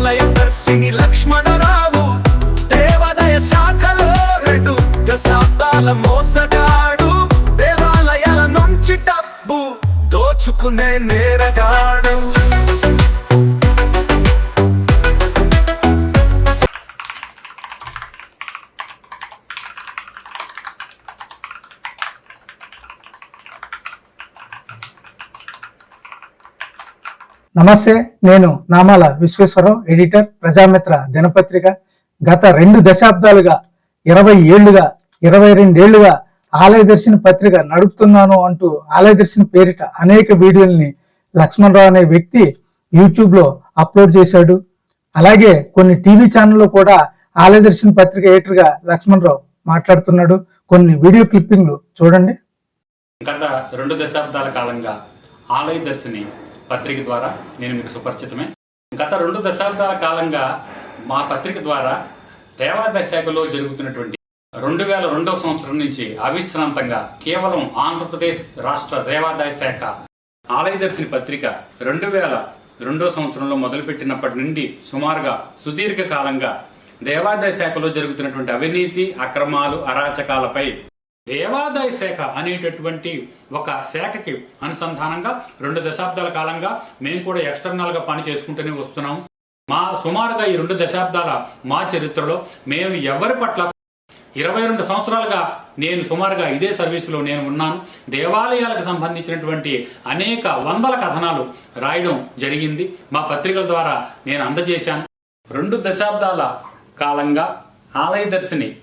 ఆలయ దర్శిని లక్ష్మణరావు దేవాలయ శాఖలో రెండు దశాబ్దాల మోసగాడు దేవాలయాల నుంచి డబ్బు దోచుకునే నేరగాడు. నమస్తే నేను నామాల విశ్వేశ్వరరావు ఎడిటర్ ప్రజామిత్ర దినపత్రిక. గత రెండు దశాబ్దాలుగా ఇరవై ఏళ్ళుగా ఇరవై రెండేళ్ళుగా ఆలయ దర్శన పత్రిక నడుపుతున్నాను అంటూ ఆలయ దర్శన పేరిట అనేక వీడియోల్ని లక్ష్మణరావు అనే వ్యక్తి యూట్యూబ్లో అప్లోడ్ చేశాడు. అలాగే కొన్ని టీవీ ఛానల్లో కూడా ఆలయ దర్శన పత్రిక ఎడిటర్గా లక్ష్మణరావు మాట్లాడుతున్నాడు. కొన్ని వీడియో క్లిప్పింగ్లు చూడండి. గత రెండు దశాబ్దాల కాలంగా ఆలయ దర్శిని పత్రిక ద్వారా నేను మీకు సుపరిచితమే. గత రెండు దశాబ్దాల కాలంగా మా పత్రిక ద్వారా దేవాదాయ శాఖలో జరుగుతున్నటువంటి రెండు వేల రెండవ సంవత్సరం నుంచి అవిశ్రాంతంగా కేవలం ఆంధ్రప్రదేశ్ రాష్ట్ర దేవాదాయ శాఖ ఆలయదర్శిని పత్రిక రెండు వేల రెండో సంవత్సరంలో మొదలుపెట్టినప్పటి నుండి సుమారుగా సుదీర్ఘ కాలంగా దేవాదాయ శాఖలో జరుగుతున్నటువంటి అవినీతి అక్రమాలు అరాచకాలపై దేవాదాయ శాఖ అనేటటువంటి ఒక శాఖకి అనుసంధానంగా రెండు దశాబ్దాల కాలంగా మేము కూడా ఎక్స్టర్నల్గా పని చేసుకుంటూనే వస్తున్నాం. మా సుమారుగా ఈ రెండు దశాబ్దాల మా చరిత్రలో మేము ఎవరి పట్ల ఇరవై రెండు సంవత్సరాలుగా నేను సుమారుగా ఇదే సర్వీసులో నేను ఉన్నాను. దేవాలయాలకు సంబంధించినటువంటి అనేక వందల కథనాలు రాయడం జరిగింది. మా పత్రికల ద్వారా నేను అందజేశాను. రెండు దశాబ్దాల కాలంగా ఆలయ దర్శిని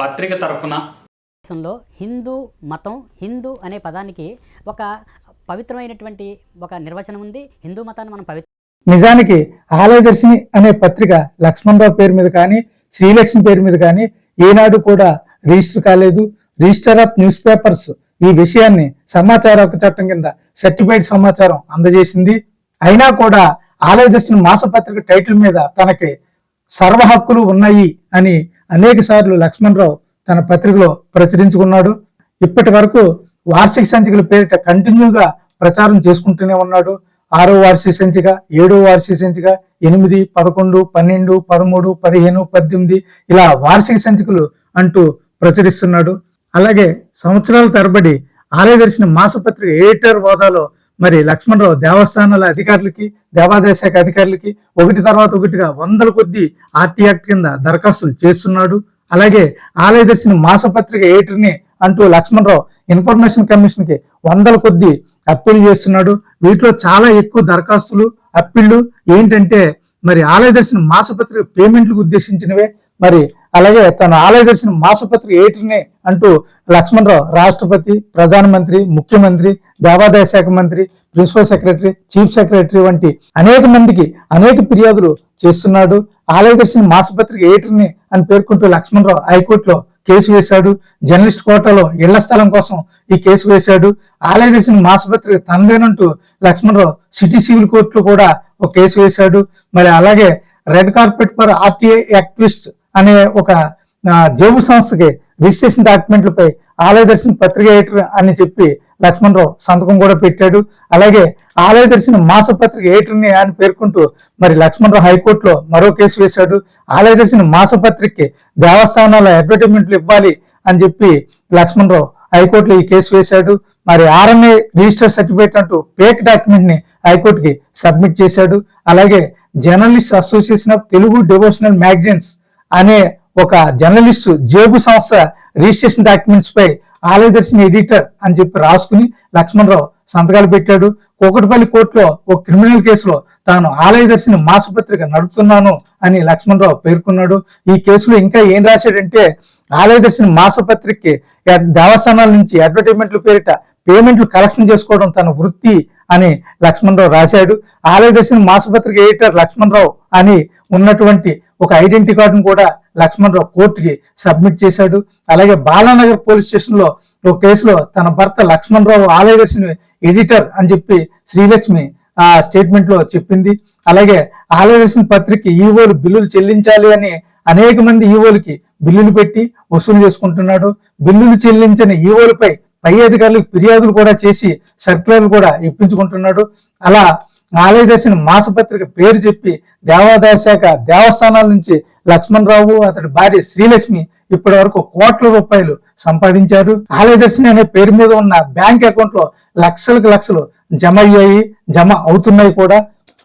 పత్రిక తరఫున దేశంలో హిందూ మతం హిందూ అనే పదానికి ఒక పవిత్రమైనటువంటి ఒక నిర్వచనం ఉంది. హిందూ మతాన్ని మనం పవిత్ర నిజానికి ఆలయదర్శిని అనే పత్రిక లక్ష్మణరావు పేరు మీద కానీ శ్రీలక్ష్మి పేరు మీద కానీ ఏనాడు కూడా రిజిస్టర్ కాలేదు. రిజిస్టర్ ఆఫ్ న్యూస్ పేపర్స్ ఈ విషయాన్ని సమాచార హక్కు చట్టం కింద సర్టిఫైడ్ సమాచారం అందజేసింది. అయినా కూడా ఆలయదర్శిని మాసపత్రిక టైటిల్ మీద తనకి సర్వ హక్కులు ఉన్నాయి అని అనేక సార్లు లక్ష్మణరావు తన పత్రికలో ప్రచురించుకున్నాడు. ఇప్పటి వరకు వార్షిక సంచికల పేరిట కంటిన్యూగా ప్రచారం చేసుకుంటూనే ఉన్నాడు. ఆరో వార్షిక సంచిక ఏడో వార్షిక సంచిక ఎనిమిది పదకొండు పన్నెండు పదమూడు పదిహేను పద్దెనిమిది ఇలా వార్షిక సంచికలు అంటూ ప్రచురిస్తున్నాడు. అలాగే సంవత్సరాల తరబడి ఆలయ దర్శన మాసపత్రిక ఎడిటర్ హోదాలో మరి లక్ష్మణరావు దేవస్థానాల అధికారులకి దేవాదాయ శాఖ అధికారులకి ఒకటి తర్వాత ఒకటిగా వందల కొద్ది ఆర్టీ యాక్ట్ కింద దరఖాస్తులు చేస్తున్నాడు. అలాగే ఆలయ దర్శిని మాసపత్రిక ఏటర్ని అంటూ లక్ష్మణరావు ఇన్ఫర్మేషన్ కమిషన్కి వందల కొద్ది అప్పీల్ చేస్తున్నాడు. వీటిలో చాలా ఎక్కువ దరఖాస్తులు అప్పీళ్ళు ఏంటంటే మరి ఆలయ దర్శన మాసపత్రిక పేమెంట్లకు ఉద్దేశించినవే. మరి అలాగే తన ఆలయ దర్శన మాసపత్రిక ఏటర్ని అంటూ లక్ష్మణరావు రాష్ట్రపతి ప్రధానమంత్రి ముఖ్యమంత్రి దేవాదాయ శాఖ మంత్రి ప్రిన్సిపల్ సెక్రటరీ చీఫ్ సెక్రటరీ వంటి అనేక మందికి అనేక ఫిర్యాదులు చేస్తున్నాడు. ఆలయ దర్శన మాసపత్రిక ఏటర్ని అని పేర్కొంటూ లక్ష్మణరావు హైకోర్టులో కేసు వేశాడు. జర్నలిస్ట్ కోటాలో ఇళ్ళ స్థలం కోసం ఈ కేసు వేశాడు. ఆలయ దర్శన మాసపత్రిక తనదేనంటూ లక్ష్మణరావు సిటీ సివిల్ కోర్టులో కూడా ఒక కేసు వేశాడు. మరి అలాగే red carpet for RTI activist అనే ఒక జేబు సంస్థకి రిజిస్ట్రేషన్ డాక్యుమెంట్లపై ఆలయ దర్శన పత్రిక ఎడిటర్ అని చెప్పి లక్ష్మణరావు సంతకం కూడా పెట్టాడు. అలాగే ఆలయ దర్శన మాసపత్రిక ఎడిటర్ని అని పేర్కొంటూ మరి లక్ష్మణరావు హైకోర్టులో మరో కేసు వేశాడు. ఆలయ దర్శన మాసపత్రికకి దేవస్థానాల అడ్వర్టైజ్మెంట్లు ఇవ్వాలి అని చెప్పి లక్ష్మణరావు హైకోర్టులో ఈ కేసు వేశాడు. మరి ఆర్ఎంఏ రిజిస్టర్ సర్టిఫికేట్ అంటూ పేక్ డాక్యుమెంట్ని హైకోర్టుకి సబ్మిట్ చేశాడు. అలాగే journalist association of Telugu devotional magazines అనే ఒక జర్నలిస్ట్ జేబు సంస్థ రిజిస్ట్రేషన్ డాక్యుమెంట్స్ పై ఆలయదర్శిని ఎడిటర్ అని చెప్పి రాసుకుని లక్ష్మణరావు సంతకాలు పెట్టాడు. కోకటపల్లి కోర్టులో ఒక క్రిమినల్ కేసులో తాను ఆలయదర్శిని మాసపత్రిక నడుపుతున్నాను అని లక్ష్మణరావు పేర్కొన్నాడు. ఈ కేసులో ఇంకా ఏం రాశాడంటే ఆలయదర్శిని మాసపత్రికకి దేవస్థానాల నుంచి అడ్వర్టైజ్మెంట్ల పేరిట పేమెంట్లు కలెక్షన్ చేసుకోవడం తన వృత్తి అని లక్ష్మణరావు రాశాడు. ఆలయదర్శిని మాసపత్రిక ఎడిటర్ లక్ష్మణరావు అని ఉన్నటువంటి ఒక ఐడెంటిటీ కార్డును కూడా లక్ష్మణరావు కోర్టుకి సబ్మిట్ చేశాడు. అలాగే బాలానగర్ పోలీస్ స్టేషన్లో ఒక కేసులో తన భర్త లక్ష్మణరావు ఆలయదర్శిని ఎడిటర్ అని చెప్పి శ్రీలక్ష్మి ఆ స్టేట్మెంట్లో చెప్పింది. అలాగే ఆలయదర్శిని పత్రిక ఈవోలు బిల్లులు చెల్లించాలి అని అనేక మంది ఈవోలకి బిల్లులు పెట్టి వసూలు చేసుకుంటున్నాడు. బిల్లులు చెల్లించని ఈవోలపై పై అధికారులకు ఫిర్యాదులు కూడా చేసి సర్క్యులర్లు కూడా ఇప్పించుకుంటున్నాడు. అలా ఆలయ దర్శన మాసపత్రిక పేరు చెప్పి దేవాదాయ శాఖ దేవస్థానాల నుంచి లక్ష్మణరావు అతడి భార్య శ్రీలక్ష్మి ఇప్పటి వరకు కోట్ల రూపాయలు సంపాదించారు. ఆలయ దర్శన అనే పేరు మీద ఉన్న బ్యాంక్ అకౌంట్లో లక్షలకు లక్షలు జమ అయ్యాయి జమ అవుతున్నాయి కూడా.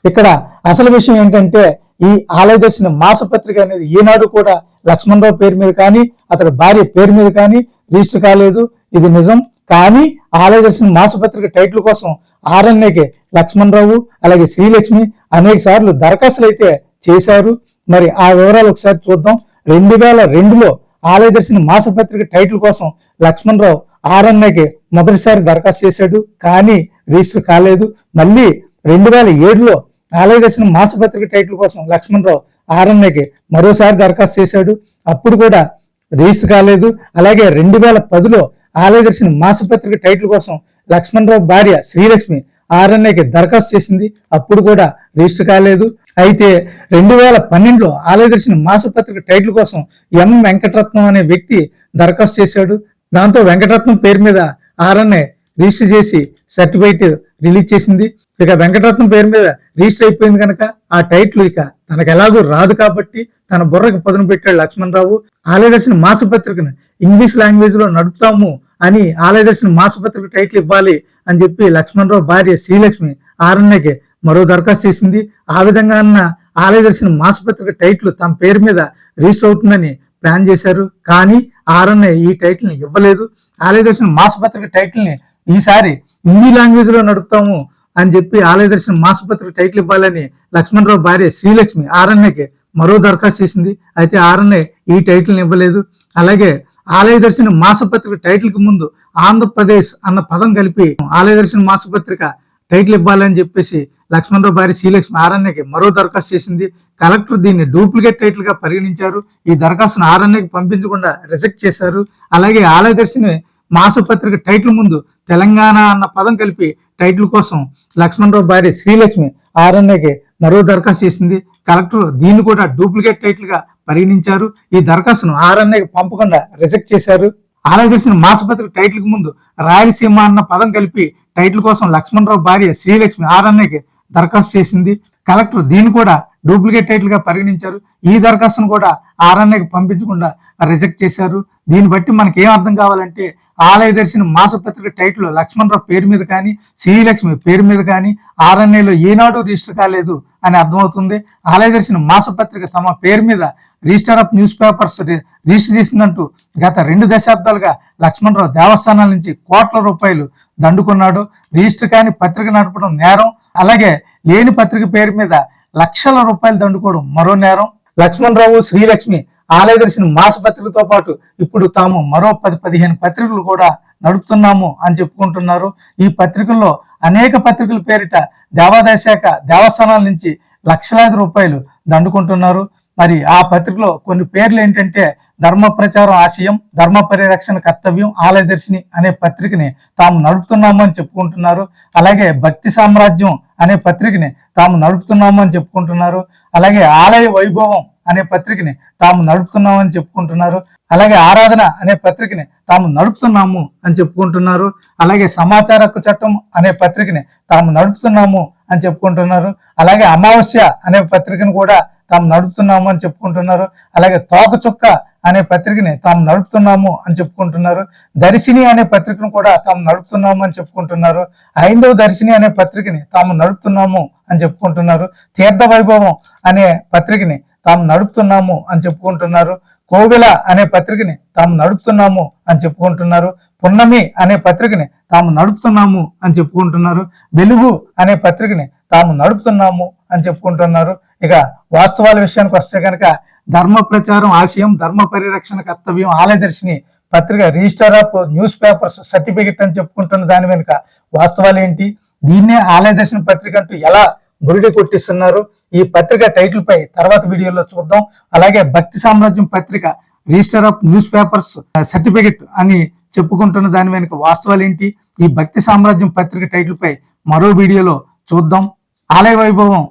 ఇక్కడ అసలు విషయం ఏంటంటే ఈ ఆలయ దర్శన మాసపత్రిక అనేది ఈనాడు కూడా లక్ష్మణరావు పేరు మీద కానీ అతడి భార్య పేరు మీద కానీ రిజిస్టర్ కాలేదు. ఇది నిజం. కానీ ఆలయ దర్శన మాసపత్రిక టైటిల్ కోసం ఆర్ఎన్ఏకి లక్ష్మణరావు అలాగే శ్రీలక్ష్మి అనేక సార్లు దరఖాస్తులు అయితే చేశారు. మరి ఆ వివరాలు ఒకసారి చూద్దాం. రెండు వేల రెండులో ఆలయ దర్శన మాసపత్రిక టైటిల్ కోసం లక్ష్మణరావు ఆర్ఎన్ఏకి మొదటిసారి దరఖాస్తు చేశాడు. కానీ రిజిస్టర్ కాలేదు. మళ్ళీ రెండు వేల ఏడులో ఆలయ దర్శనం మాసపత్రిక టైటిల్ కోసం లక్ష్మణరావు ఆర్ఎన్ఏకి మరోసారి దరఖాస్తు చేశాడు. అప్పుడు కూడా రిజిస్టర్ కాలేదు. అలాగే రెండు వేల పదిలో ఆలయ దర్శన మాసపత్రిక టైటిల్ కోసం లక్ష్మణరావు భార్య శ్రీలక్ష్మి ఆర్ఎన్ఏకి దరఖాస్తు చేసింది. అప్పుడు కూడా రిజిస్టర్ కాలేదు. అయితే రెండు వేల పన్నెండులో ఆలయ దర్శనం మాసపత్రిక టైటిల్ కోసం ఎం. వెంకటరత్నం అనే వ్యక్తి దరఖాస్తు చేశాడు. దాంతో వెంకటరత్నం పేరు మీద ఆర్ఎన్ఏ రిజిస్టర్ చేసి సర్టిఫికేట్ రిలీజ్ చేసింది. ఇక వెంకటరత్నం పేరు మీద రిజిస్టర్ అయిపోయింది కనుక ఆ టైటిల్ ఇక తనకు ఎలాగో రాదు కాబట్టి తన బుర్రకు పదును పెట్టాడు లక్ష్మణరావు. ఆలయదర్శన మాసపత్రికను ఇంగ్లీష్ లాంగ్వేజ్లో నడుపుతాము అని ఆలయదర్శన మాసపత్రిక టైటిల్ ఇవ్వాలి అని చెప్పి లక్ష్మణరావు భార్య శ్రీలక్ష్మి ఆరణ్యకి మరో దరఖాస్తు చేసింది. ఆ విధంగా అన్న ఆలయదర్శన మాసపత్రిక టైటిల్ తమ పేరు మీద రిజిస్టర్ అవుతుందని ప్లాన్ చేశారు. కానీ ఆర్ఎన్ఏ ఈ టైటిల్ని ఇవ్వలేదు. ఆలయదర్శన మాసపత్రిక టైటిల్ని ఈసారి హిందీ లాంగ్వేజ్లో నడుపుతాము అని చెప్పి ఆలయదర్శన మాసపత్రిక టైటిల్ ఇవ్వాలని లక్ష్మణరావు భార్య శ్రీలక్ష్మి ఆర్ఎన్ఏకి మరో దరఖాస్తు చేసింది. అయితే ఆర్ఎన్ఏ ఈ టైటిల్ ఇవ్వలేదు. అలాగే ఆలయ దర్శన మాసపత్రిక టైటిల్కి ముందు ఆంధ్రప్రదేశ్ అన్న పదం కలిపి ఆలయ దర్శన మాసపత్రిక టైటిల్ ఇవ్వాలని చెప్పేసి లక్ష్మణరావు భార్య శ్రీలక్ష్మి ఆరణ్యకి మరో దరఖాస్తు చేసింది. కలెక్టర్ దీన్ని డూప్లికేట్ టైటిల్గా పరిగణించారు. ఈ దరఖాస్తును ఆరణ్యకి పంపించకుండా రిజెక్ట్ చేశారు. అలాగే ఆలయ దర్శన మాసపత్రిక టైటిల్ ముందు తెలంగాణ అన్న పదం కలిపి టైటిల్ కోసం లక్ష్మణరావు భార్య శ్రీలక్ష్మి ఆర్ఎన్ఏకి మరో దరఖాస్తు చేసింది. కలెక్టర్ దీన్ని కూడా డూప్లికేట్ టైటిల్గా పరిగణించారు. ఈ దరఖాస్తును ఆర్ఎన్ఏకి పంపకుండా రిజెక్ట్ చేశారు. ఆలయదర్శన మాసపత్రిక టైటిల్కు ముందు రాయలసీమ అన్న పదం కలిపి టైటిల్ కోసం లక్ష్మణరావు భార్య శ్రీలక్ష్మి ఆర్ఎన్ఏకి దరఖాస్తు చేసింది. కలెక్టర్ దీన్ని కూడా డూప్లికేట్ టైటిల్గా పరిగణించారు. ఈ దరఖాస్తును కూడా ఆర్ఎన్ఏకి పంపించకుండా రిజెక్ట్ చేశారు. దీన్ని బట్టి మనకి ఏం అర్థం కావాలంటే ఆలయ దర్శన మాసపత్రిక టైటిల్ లక్ష్మణరావు పేరు మీద కానీ శ్రీలక్ష్మి పేరు మీద కానీ ఆర్ఎన్ఏలో ఏనాడు రిజిస్టర్ కాలేదు అని అర్థమవుతుంది. ఆలయ దర్శన మాసపత్రిక తమ పేరు మీద register of newspapers register చేసిందంటూ గత రెండు దశాబ్దాలుగా లక్ష్మణరావు దేవస్థానాల నుంచి కోట్ల రూపాయలు దండుకున్నాడు. రిజిస్టర్ కాని పత్రిక నడపడం నేరం. అలాగే లేని పత్రిక పేరు మీద లక్షల రూపాయలు దండుకోవడం మరో నేరం. లక్ష్మణరావు శ్రీలక్ష్మి ఆలయ దర్శన మాస పత్రికతో పాటు ఇప్పుడు తాము మరో పది పదిహేను పత్రికలు కూడా నడుపుతున్నాము అని చెప్పుకుంటున్నారు. ఈ పత్రికల్లో అనేక పత్రికల పేరిట దేవాదాయ శాఖ దేవస్థానాల నుంచి లక్షలాది రూపాయలు దండుకుంటున్నారు. మరి ఆ పత్రికలో కొన్ని పేర్లు ఏంటంటే ధర్మ ప్రచారం ఆశయం ధర్మ పరిరక్షణ కర్తవ్యం ఆలయదర్శిని అనే పత్రికని తాము నడుపుతున్నాము అని చెప్పుకుంటున్నారు. అలాగే భక్తి సామ్రాజ్యం అనే పత్రికని తాము నడుపుతున్నాము అని చెప్పుకుంటున్నారు. అలాగే ఆలయ వైభవం అనే పత్రికని తాము నడుపుతున్నామని చెప్పుకుంటున్నారు. అలాగే ఆరాధన అనే పత్రికని తాము నడుపుతున్నాము అని చెప్పుకుంటున్నారు. అలాగే సమాచార హక్కు చట్టం అనే పత్రికని తాము నడుపుతున్నాము అని చెప్పుకుంటున్నారు. అలాగే అమావాస్య అనే పత్రికను కూడా తాము నడుపుతున్నాము అని చెప్పుకుంటున్నారు. అలాగే తోకచుక్క అనే పత్రికని తాము నడుపుతున్నాము అని చెప్పుకుంటున్నారు. దర్శిని అనే పత్రికను కూడా తాము నడుపుతున్నాము అని చెప్పుకుంటున్నారు. ఐందవ దర్శిని అనే పత్రికని తాము నడుపుతున్నాము అని చెప్పుకుంటున్నారు. తీర్థ వైభవం అనే పత్రికని తాము నడుపుతున్నాము అని చెప్పుకుంటున్నారు. కోవిల అనే పత్రికని తాము నడుపుతున్నాము అని చెప్పుకుంటున్నారు. పున్నమి అనే పత్రికని తాము నడుపుతున్నాము అని చెప్పుకుంటున్నారు. వెలుగు అనే పత్రికని తాము నడుపుతున్నాము అని చెప్పుకుంటున్నారు. ఇక వాస్తవాల విషయానికి వస్తే కనుక ధర్మ ప్రచారం ఆశయం ధర్మ పరిరక్షణ కర్తవ్యం ఆలయదర్శిని పత్రిక register of newspapers certificate అని చెప్పుకుంటున్న దాని వెనుక వాస్తవాలు ఏంటి? దీన్నే ఆలయదర్శన పత్రిక అంటూ ఎలా బురిడి కొట్టిస్తున్నారు. ఈ పత్రిక టైటిల్ పై తర్వాత వీడియోలో చూద్దాం. అలాగే భక్తి సామ్రాజ్యం పత్రిక register of newspapers certificate అని చెప్పుకుంటున్న దాని వెనుక వాస్తవాలు ఏంటి? ఈ భక్తి సామ్రాజ్యం పత్రిక టైటిల్ పై మరో వీడియోలో చూద్దాం. ఆలయ వైభవం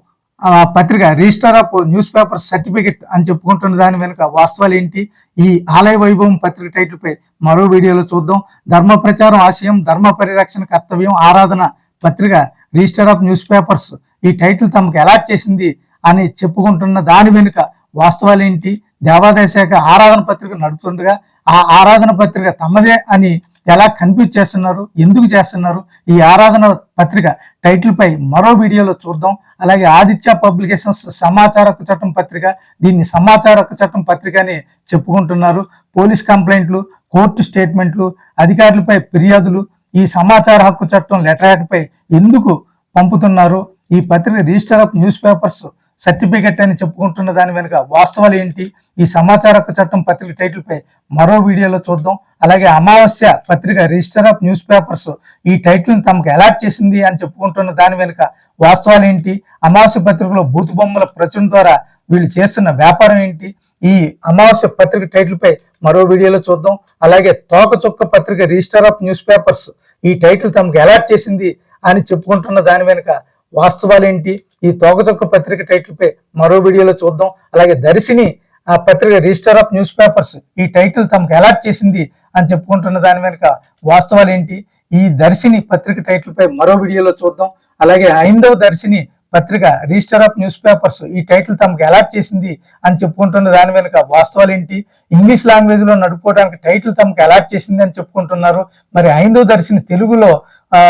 ఆ పత్రిక register of newspaper certificate అని చెప్పుకుంటున్న దాని వెనుక వాస్తవాలు ఏంటి? ఈ ఆలయ వైభవం పత్రిక టైటిల్ పై మరో వీడియోలో చూద్దాం. ధర్మ ప్రచారం ఆశయం ధర్మ పరిరక్షణ కర్తవ్యం ఆరాధన పత్రిక రిజిస్టర్ ఆఫ్ న్యూస్ పేపర్స్ ఈ టైటిల్ తమకు అలాట్ చేసింది అని చెప్పుకుంటున్న దాని వెనుక వాస్తవాలు ఏంటి? దేవాదాయ శాఖ ఆరాధన పత్రిక నడుపుతుండగా ఆ ఆరాధన పత్రిక తమదే అని ఎలా కన్ఫ్యూజ్ చేస్తున్నారు? ఎందుకు చేస్తున్నారు? ఈ ఆరాధన పత్రిక టైటిల్పై మరో వీడియోలో చూద్దాం. అలాగే ఆదిత్య పబ్లికేషన్స్ సమాచార హక్కు చట్టం పత్రిక దీన్ని సమాచార హక్కు చట్టం పత్రిక అని చెప్పుకుంటున్నారు. పోలీస్ కంప్లైంట్లు కోర్టు స్టేట్మెంట్లు అధికారులపై ఫిర్యాదులు ఈ సమాచార హక్కు చట్టం లెటర్ యాక్ట్పై ఎందుకు పంపుతున్నారు. ఈ పత్రిక register of newspapers certificate అని చెప్పుకుంటున్న దాని వెనుక వాస్తవాలు ఏంటి? ఈ సమాచార హక్కు చట్టం పత్రిక టైటిల్పై మరో వీడియోలో చూద్దాం. అలాగే అమావాస్య పత్రిక రిజిస్టర్ ఆఫ్ న్యూస్ పేపర్స్ ఈ టైటిల్ని తమకు అలాట్ చేసింది అని చెప్పుకుంటున్న దాని వెనుక వాస్తవాలు ఏంటి? అమావాస్య పత్రికలో బూతు బొమ్మల ప్రచురణ ద్వారా వీళ్ళు చేస్తున్న వ్యాపారం ఏంటి? ఈ అమావాస్య పత్రిక టైటిల్పై మరో వీడియోలో చూద్దాం. అలాగే తోకచుక్క పత్రిక రిజిస్టర్ ఆఫ్ న్యూస్ పేపర్స్ ఈ టైటిల్ తమకు అలాట్ చేసింది అని చెప్పుకుంటున్న దాని వెనుక వాస్తవాలు ఏంటి ఈ తోకచొక్క పత్రిక టైటిల్పై మరో వీడియోలో చూద్దాం. అలాగే దర్శిని ఆ పత్రిక రిజిస్టర్ ఆఫ్ న్యూస్ పేపర్స్ ఈ టైటిల్ తమకు అలాట్ చేసింది అని చెప్పుకుంటున్న దాని వెనుక వాస్తవాలు ఏంటి ఈ దర్శిని పత్రిక టైటిల్పై మరో వీడియోలో చూద్దాం. అలాగే ఐందవ దర్శిని పత్రిక రిజిస్టర్ ఆఫ్ న్యూస్ పేపర్స్ ఈ టైటిల్ తమకు అలాట్ చేసింది అని చెప్పుకుంటున్న దాని వెనుక వాస్తవాలు ఏంటి? ఇంగ్లీష్ లాంగ్వేజ్లో నడుపుకోవడానికి టైటిల్ తమకు అలాట్ చేసింది అని చెప్పుకుంటున్నారు. మరి ఐందో దర్శిని తెలుగులో ఆ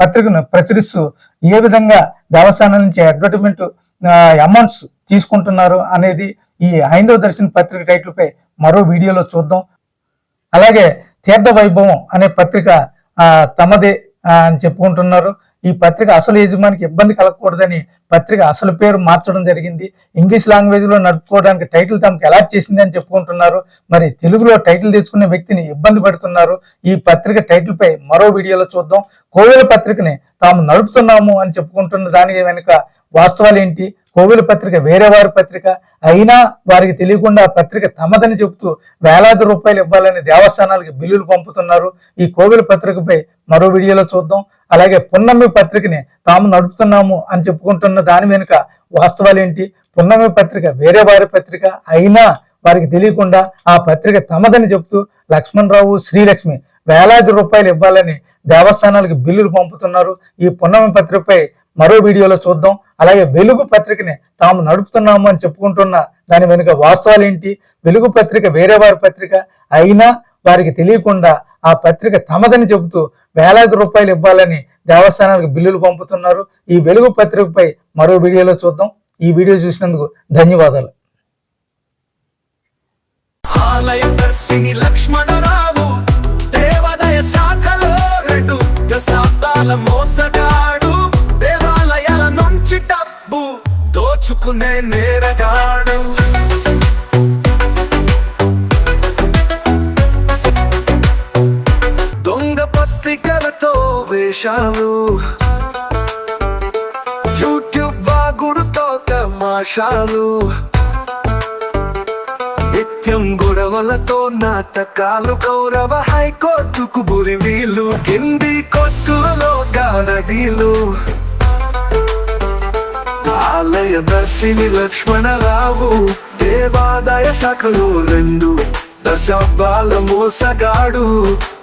పత్రికను ప్రచురిస్తూ ఏ విధంగా దేవస్థానం నుంచి అడ్వర్టైజ్మెంట్ అమౌంట్స్ తీసుకుంటున్నారు అనేది ఈ ఐందో దర్శన పత్రిక టైటిల్ పై మరో వీడియోలో చూద్దాం. అలాగే తీర్థ వైభవం అనే పత్రిక ఆ, తమదే అని చెప్పుకుంటున్నారు. ఈ పత్రిక అసలు యజమానికి ఇబ్బంది కలగకూడదని పత్రిక అసలు పేరు మార్చడం జరిగింది. ఇంగ్లీష్ లాంగ్వేజ్లో నడుపుకోవడానికి టైటిల్ తమకు అలాట్ చేసింది అని చెప్పుకుంటున్నారు. మరి తెలుగులో టైటిల్ తెచ్చుకునే వ్యక్తిని ఇబ్బంది పెడుతున్నారు. ఈ పత్రిక టైటిల్ పై మరో వీడియోలో చూద్దాం. కోవెల పత్రికని తాము నడుపుతున్నాము అని చెప్పుకుంటున్న దానికి వెనుక వాస్తవాలు ఏంటి కోవిల పత్రిక వేరే వారి పత్రిక అయినా వారికి తెలియకుండా పత్రిక తమదని చెబుతూ వేలాది రూపాయలు ఇవ్వాలని దేవస్థానాలకి బిల్లులు పంపుతున్నారు. ఈ కోవిల పత్రికపై మరో వీడియోలో చూద్దాం. అలాగే పున్నమి పత్రికని తాము నడుపుతున్నాము అని చెప్పుకుంటున్న దాని వెనుక వాస్తవాలు ఏంటి? పున్నమి పత్రిక వేరే వారి పత్రిక అయినా వారికి తెలియకుండా ఆ పత్రిక తమదని చెబుతూ లక్ష్మణరావు శ్రీలక్ష్మి వేలాది రూపాయలు ఇవ్వాలని దేవస్థానాలకు బిల్లులు పంపుతున్నారు. ఈ పున్నమి పత్రికపై మరో వీడియోలో చూద్దాం. అలాగే వెలుగు పత్రికని తాము నడుపుతున్నాము అని చెప్పుకుంటున్న దాని వెనుక వాస్తవాలు ఏంటి? వెలుగు పత్రిక వేరే వారి పత్రిక. అయినా వారికి తెలియకుండా ఆ పత్రిక తమదని చెబుతూ వేలాది రూపాయలు ఇవ్వాలని దేవస్థానాలకు బిల్లులు పంపుతున్నారు. ఈ వెలుగు పత్రికపై మరో వీడియోలో చూద్దాం. ఈ వీడియో చూసినందుకు ధన్యవాదాలు. ఆలయ దర్శిని లక్ష్మణరావు దేవాదాయ శాఖలో రెండు దశాబ్దాల దోచుకునే నేరగాడు. దొంగ పత్రికలతో వేషాలు. యూట్యూబ్ బాగుడుతో తమాషాలు. నిత్యం గొడవలతో నాటకాలు గౌరవ హైకోర్టుకు బురివీలు కింది కొట్టులలో గారడీలు ఆలయ దర్శిని లక్ష్మణరావు దేవాదాయ శాఖలు రెండు దశాబ్దాల మోసగాడు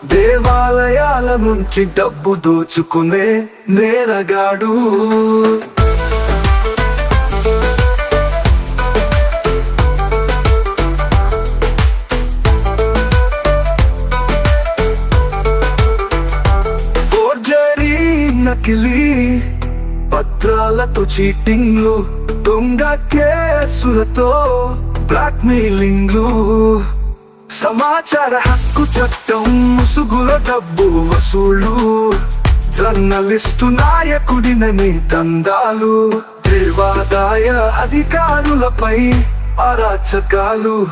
దేవాలయాల నుంచి డబ్బు దోచుకునే నేరగాడు. నకిలీ పత్రాలతో చీటింగ్లు దొంగ కేసులతో బ్లాక్ మెయిలింగ్లు సమాచార హక్కు చట్టం ముసుగుల డబ్బు వసూళ్ళు జర్నలిస్టు నాయకుడినని దందాలు. దేవాదాయ అధికారులపై అరాచకాలు.